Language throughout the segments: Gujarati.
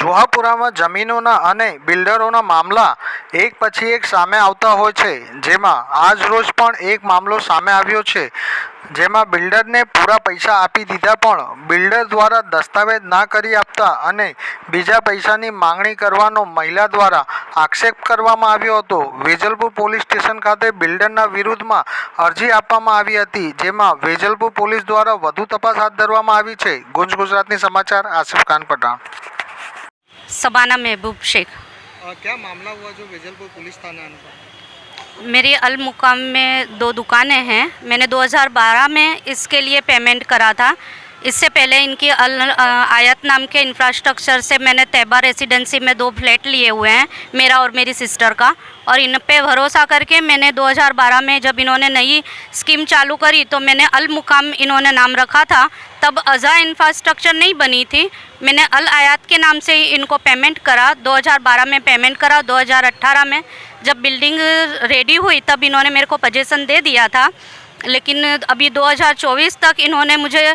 જુહાપુરામાં જમીનોના અને બિલ્ડરોના મામલા એક પછી એક સામે આવતા હોય છે, જેમાં આજ રોજ પણ એક મામલો સામે આવ્યો છે. જેમાં બિલ્ડરને પૂરા પૈસા આપી દીધા પણ બિલ્ડર દ્વારા દસ્તાવેજ ના કરી આપતા અને બીજા પૈસાની માંગણી કરવાનો મહિલા દ્વારા આક્ષેપ કરવામાં આવ્યો હતો. વેજલપુર પોલીસ સ્ટેશન ખાતે બિલ્ડરના વિરુદ્ધમાં અરજી આપવામાં આવી હતી, જેમાં વેજલપુર પોલીસ દ્વારા વધુ તપાસ હાથ ધરવામાં આવી છે. ગુંજ ગુજરાતની સમાચાર, આસિફ ખાન પઠાણ. सबाना महबूब शेख। क्या मामला हुआ जो वेजलपुर पुलिस थाना मेरी अल मुकाम में दो दुकानें हैं। मैंने 2012 में इसके लिए पेमेंट करा था। इससे पहले इनकी अल आयत नाम के इंफ्रास्ट्रक्चर से मैंने तैबा रेसिडेंसी में दो फ्लैट लिए हुए हैं, मेरा और मेरी सिस्टर का। और इन पे भरोसा करके मैंने 2012 में जब इन्होंने नई स्कीम चालू करी तो मैंने अल मुकाम इन्होंने नाम रखा था। तब अज़ा इंफ्रास्ट्रक्चर नहीं बनी थी। मैंने अल आयात के नाम से ही इनको पेमेंट करा 2012 में पेमेंट करा 2018 में। जब बिल्डिंग रेडी हुई, तब इन्होंने मेरे को पोजीशन दे दिया था। लेकिन अभी 2024 तक इन्होंने मुझे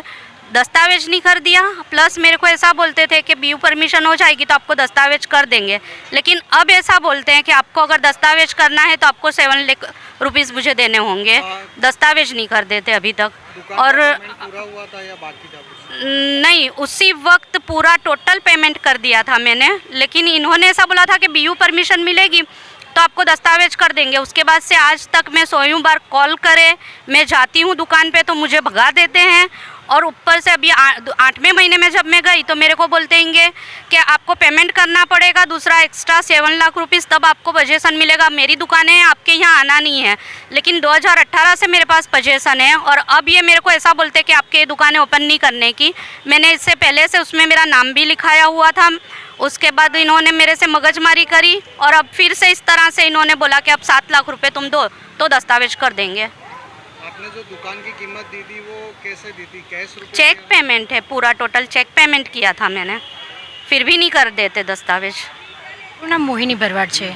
दस्तावेज़ नहीं कर दिया। प्लस मेरे को ऐसा बोलते थे कि बीयू परमिशन हो जाएगी तो आपको दस्तावेज़ कर देंगे। लेकिन अब ऐसा बोलते हैं कि आपको अगर दस्तावेज़ करना है तो आपको सेवन लाख रुपीज़ मुझे देने होंगे। दस्तावेज़ नहीं कर देते अभी तक। और हुआ था या बाकी था नहीं उसी वक्त पूरा टोटल पेमेंट कर दिया था मैंने। लेकिन इन्होंने ऐसा बोला था कि बीयू परमिशन मिलेगी। तो आपको दस्तावेज़ कर देंगे। उसके बाद से आज तक मैं सोयूं बार कॉल करे, मैं जाती हूँ दुकान पे तो मुझे भगा देते हैं। और ऊपर से अभी आठवें महीने में जब मैं गई तो मेरे को बोलते हैं कि आपको पेमेंट करना पड़ेगा, दूसरा एक्स्ट्रा सेवन लाख रुपीज़ तब आपको पजेसन मिलेगा। मेरी दुकान है, आपके यहाँ आना नहीं है। लेकिन 2018 से मेरे पास पजेसन है और अब ये मेरे को ऐसा बोलते हैं कि आपके दुकानें ओपन नहीं करने की। मैंने इससे पहले से उसमें मेरा नाम भी लिखाया हुआ था। उसके बाद इन्होंने मेरे से मगजमारी करी और अब फिर से इस तरह से इन्होंने बोला कि अब सात लाख रुपए तुम दो तो दस्तावेज कर देंगे आपने जो दुकान की कीमत दी थी वो कैसे दी थी कैश रुपए चेक पेमेंट है पूरा टोटल चेक पेमेंट किया था मैंने फिर भी नहीं कर देते दस्तावेज મારું નામ મોહિની ભરવાડ છે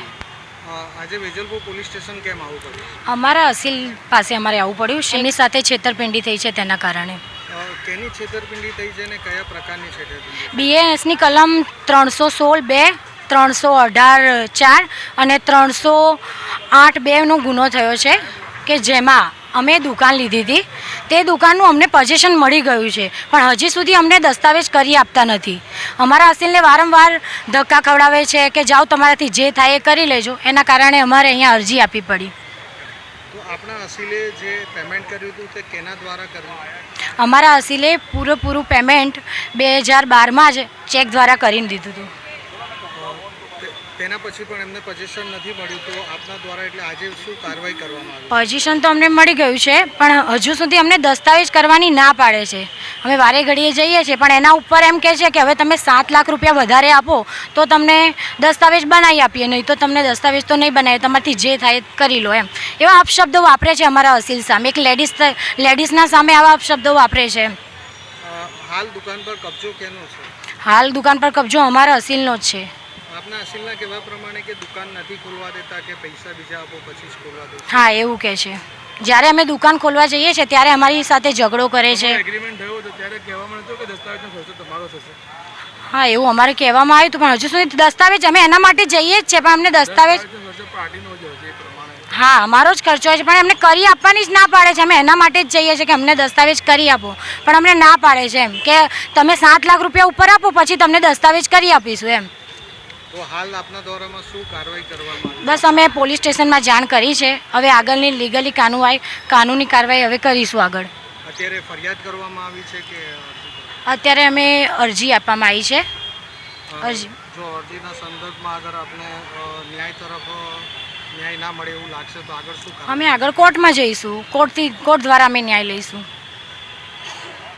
આજે વેજલપુર પોલીસ સ્ટેશન કેમ આવું પડ્યું અમારા અસીલ પાસે અમારે આવવું પડ્યું છે એમની સાથે છેતરપિંડી થઈ છે તેના કારણે કેની છેતરપિંડી થઈ છે અને કયા પ્રકારની છેતરપિંડી બીએએસની કલમ ત્રણસો સોળ બે ત્રણસો અઢાર ચાર અને ત્રણસો આઠ બેનો ગુનો થયો છે કે જેમાં અમે દુકાન લીધી હતી. તે દુકાનનું અમને પોઝિશન મળી ગયું છે પણ હજી સુધી અમને દસ્તાવેજ કરી આપતા નથી. અમારા અસીલને વારંવાર ધક્કા ખવડાવે છે કે જાઓ તમારાથી જે થાય એ કરી લેજો એના કારણે અમારે અહીંયા અરજી આપવી પડી. તો આપણા અસીલે જે પેમેન્ટ કર્યું હતું તે કેના દ્વારા કર્યું અમારા અસીલે પૂરેપૂરું પેમેન્ટ બે હજાર બારમાં જ ચેક દ્વારા કરીને દીધું હતું. તેના પછી પણ એમને પોઝિશન નથી મળ્યું તો આપના દ્વારા એટલે આજે શું કાર્યવાહી કરવામાં આવી? પોઝિશન તો અમને મળી ગયું છે પણ હજુ સુધી અમને દસ્તાવેજ કરવાની ના પાડે છે. અમે વારે ઘડીએ જઈએ છીએ પણ એના ઉપર એમ કહે છે કે હવે તમે સાત લાખ રૂપિયા વધારે આપો તો તમને દસ્તાવેજ બનાવી આપીએ નહીં તો તમને દસ્તાવેજ તો નહીં બનાવીએ તમારથી જે થાય કરી લો એમ. એવા અપશબ્દો વાપરે છે અમારા અસીલ સામે. એક લેડીઝ લેડીઝના સામે આવા અપશબ્દો વાપરે છે. હાલ દુકાન પર કબજો કેનો છે? હાલ દુકાન પર કબજો અમારા અસીલનો જ છે. આપના અસીલના કહેવા પ્રમાણે કે દુકાન નથી ખોલવા દેતા કે પૈસા બીજા આપો પછી જ ખોલવા દે હા એવું કહે છે. જ્યારે અમે દુકાન ખોલવા જઈએ છીએ ત્યારે અમારી સાથે ઝઘડો કરે છે. એગ્રીમેન્ટ થયો તો ત્યારે કહેવામાં હતું કે દસ્તાવેજનો ખર્ચો તમારો થશે. હા એવું અમારે કહેવામાં આવ્યું હતું પણ હજુ સુધી દસ્તાવેજ અમે એના માટે જઈએ જ છે પણ અમને દસ્તાવેજ હા અમારો જ ખર્ચો હોય છે પણ એમને કરી આપવાની જ ના પાડે છે. અમે એના માટે જ જઈએ છીએ કે અમને દસ્તાવેજ કરી આપો પણ અમને ના પાડે છે એમ. કે તમે સાત લાખ રૂપિયા ઉપર આપો પછી તમને દસ્તાવેજ કરી આપીશું એમ. તો હાલ આપના દ્વારામાં શું કાર્યવાહી કરવામાં આવી? બસ અમે પોલીસ સ્ટેશનમાં જાણ કરી છે. હવે આગળની લીગલી કાનૂન કાનૂની કાર્યવાહી હવે કરીશું આગળ. અત્યારે ફરિયાદ કરવામાં આવી છે કે અત્યારે અમે અરજી આપવામાં આવી છે. અરજી. જો અરજીના સંદર્ભમાં અગર આપને ન્યાય તરફ ન્યાય ના મળે એવું લાગશે તો આગળ શું અમે આગળ કોર્ટમાં જઈશું. કોર્ટથી કોર્ટ દ્વારા અમે ન્યાય લઈશું.